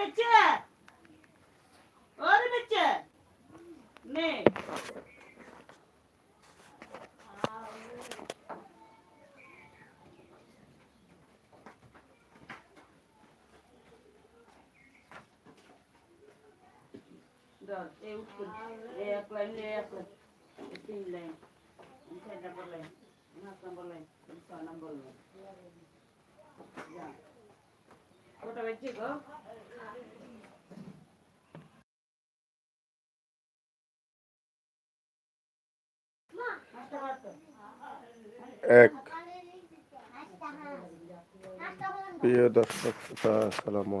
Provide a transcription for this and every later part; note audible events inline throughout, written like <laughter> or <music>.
baca, ਹੋਰ baca, ਨੇ dot nomor এক। প্রিয় দর্শক শ্রোতা আসসালামু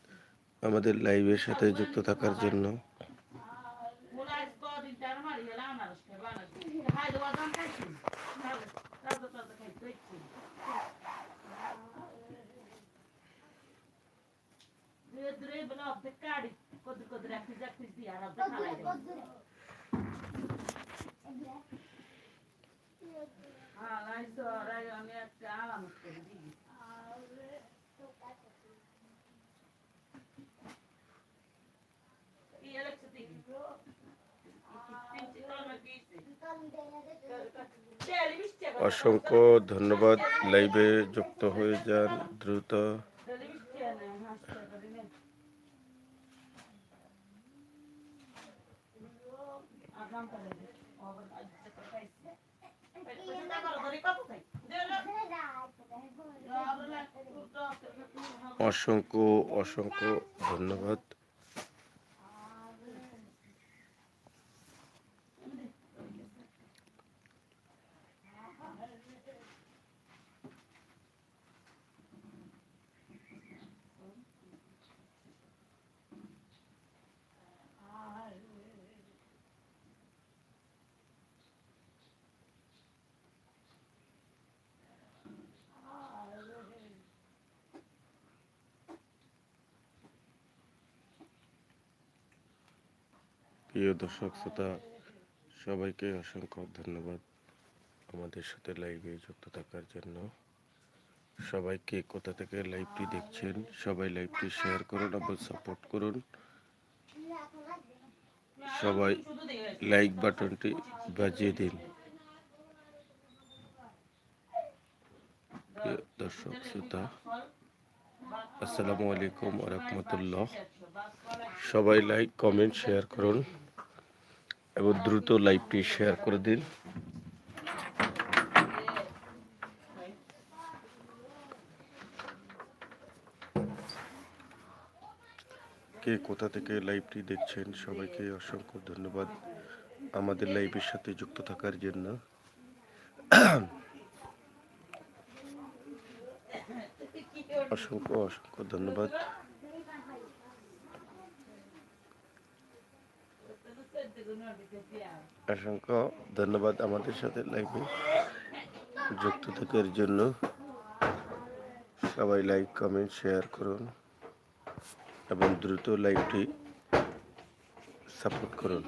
আমাদের লাইভের সাথে যুক্ত থাকার জন্য। আমি একটা আলামত করে দিই। এই অসংখ্য ধন্যবাদ। লাইভে যুক্ত হয়ে যান দ্রুত। অসংখ্য অসংখ্য ধন্যবাদ। প্রিয় দর্শক, শ্রোতা, সবাইকে অসংখ্য ধন্যবাদ আমাদের সাথে লাইভে যুক্ত থাকার জন্য। সবাইকে কোথা থেকে লাইভটি দেখছেন, সবাই লাইভটি শেয়ার করুন এবং সাপোর্ট করুন। সবাই লাইক বাটনটি বাজিয়ে দিন। দর্শক, শ্রোতা, আসসালামু আলাইকুম রহমতুল্লাহ। সবাই লাইক কমেন্ট শেয়ার করুন। এবং দ্রুত লাইভটি শেয়ার করে দিন। কে কোথা থেকে লাইভটি দেখছেন, সবাইকে অসংখ্য ধন্যবাদ। আমাদের লাইভের সাথে যুক্ত থাকার জন্য। অসংখ্য অসংখ্য ধন্যবাদ। অসংখ্য ধন্যবাদ আমাদের সাথে লাইভে যুক্ত থাকার জন্য সবাই লাইক কমেন্ট শেয়ার করুন এবং দ্রুত লাইভটি সাপোর্ট করুন।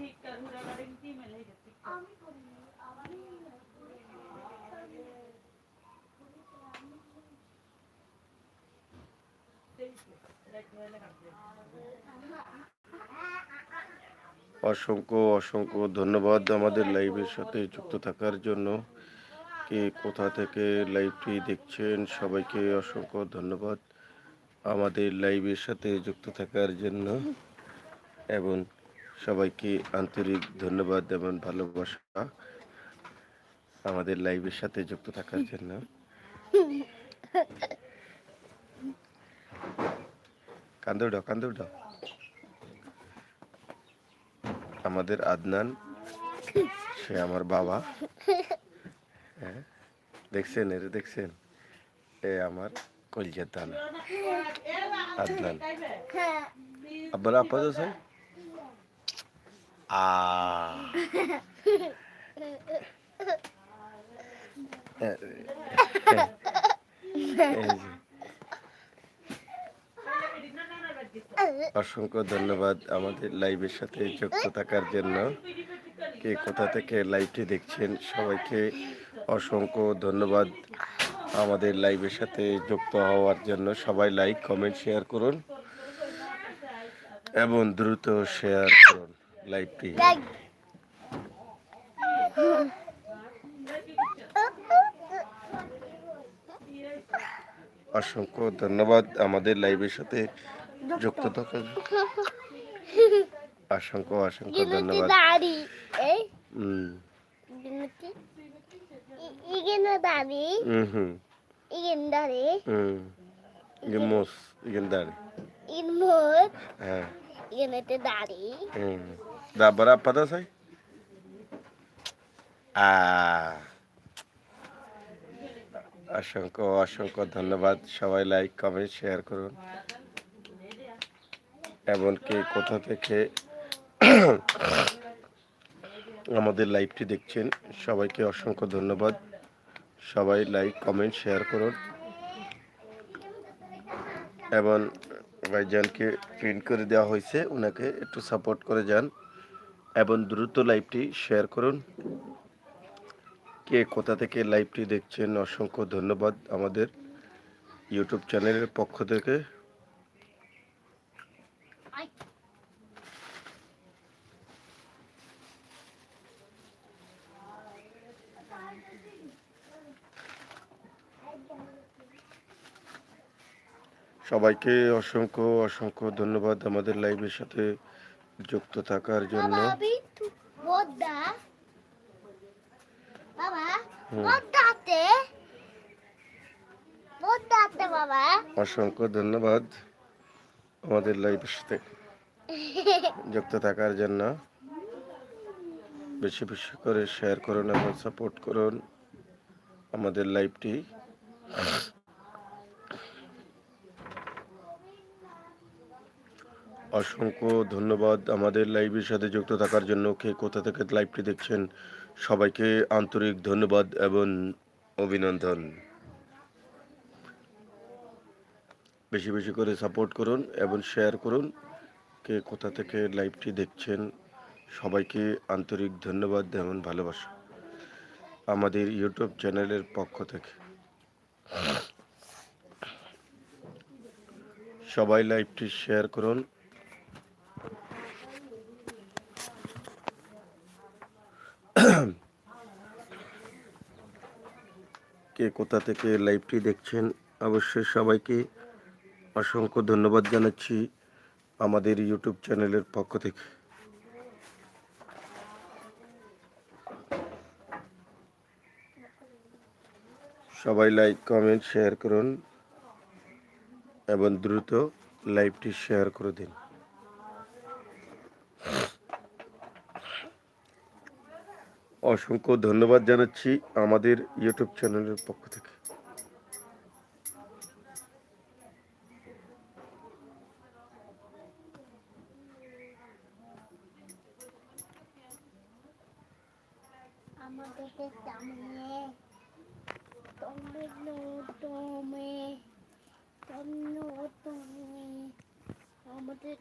অসংখ্য অসংখ্য ধন্যবাদ আমাদের লাইভের সাথে যুক্ত থাকার জন্য কে কোথা থেকে লাইভটি দেখছেন, সবাইকে অসংখ্য ধন্যবাদ আমাদের লাইভের সাথে যুক্ত থাকার জন্য এবং সবাইকে আন্তরিক ধন্যবাদ এবং ভালোবাসা আমাদের লাইভের সাথে যুক্ত থাকার জন্য। কান্দুডা কান্দুডা আমাদের আদনান সে আমার বাবা হ্যাঁ দেখছেন এর দেখছেন এ আমার কলজার দানা আদনান আব্বার আপা দোসে আ অসংখ্য ধন্যবাদ আমাদের লাইভের সাথে যুক্ত থাকার জন্য। কে কোথা থেকে লাইভটি দেখছেন সবাইকে অসংখ্য ধন্যবাদ। আমাদের লাইভের সাথে যুক্ত হওয়ার জন্য সবাই লাইক কমেন্ট শেয়ার করুন এবং দ্রুত শেয়ার করুন লাইভটি অসংখ্য ধন্যবাদ আমাদের লাইভের সাথে যুক্ত থাকার <laughs> অসংখ্য অসংখ্য ধন্যবাদ। অসংখ্য অসংখ্য ধন্যবাদ। সবাই লাইক কমেন্ট শেয়ার করুন। এমনকি কোথা থেকে আমাদের লাইভটি দেখছেন, সবাইকে অসংখ্য ধন্যবাদ। সবাই লাইক, কমেন্ট, শেয়ার করুন। এবং ভাইজানকে প্রিন্ট করে দেওয়া হয়েছে ওনাকে একটু সাপোর্ট করে যান। এবং দ্রুত লাইভটি শেয়ার করুন। কে কোথা থেকে লাইভটি দেখছেন, অসংখ্য ধন্যবাদ আমাদের ইউটিউব চ্যানেলের পক্ষ থেকে। সবাইকে অসংখ্য অসংখ্য ধন্যবাদ আমাদের লাইভের সাথে যুক্ত থাকার জন্য. অসংখ্য ধন্যবাদ আমাদের লাইভের সাথে যুক্ত থাকার জন্য। বেশি বেশি করে শেয়ার করুন এবং সাপোর্ট করুন আমাদের লাইভটি। অসংখ্য ধন্যবাদ আমাদের লাইভের সাথে যুক্ত থাকার জন্য। কে কোথা থেকে লাইভটি দেখছেন, সবাইকে আন্তরিক ধন্যবাদ এবং অভিনন্দন। বেশি বেশি করে সাপোর্ট করুন এবং শেয়ার করুন। কে কোথা থেকে লাইভটি দেখছেন, সবাইকে আন্তরিক ধন্যবাদ এবং ভালোবাসা। আমাদের ইউটিউব চ্যানেলের পক্ষ থেকে। সবাই লাইভটি শেয়ার করুন। কে কোথা থেকে লাইভটি দেখছেন, অবশ্যই সবাইকে অসংখ্য ধন্যবাদ জানাচ্ছি আমাদের ইউটিউব চ্যানেলের পক্ষ থেকে। সবাই লাইক, কমেন্ট, শেয়ার করুন এবং দ্রুত লাইভটি শেয়ার করে দিন। অসংখ্য ধন্যবাদ জানাচ্ছি আমাদের ইউটিউব চ্যানেলের পক্ষ থেকে। আমাদের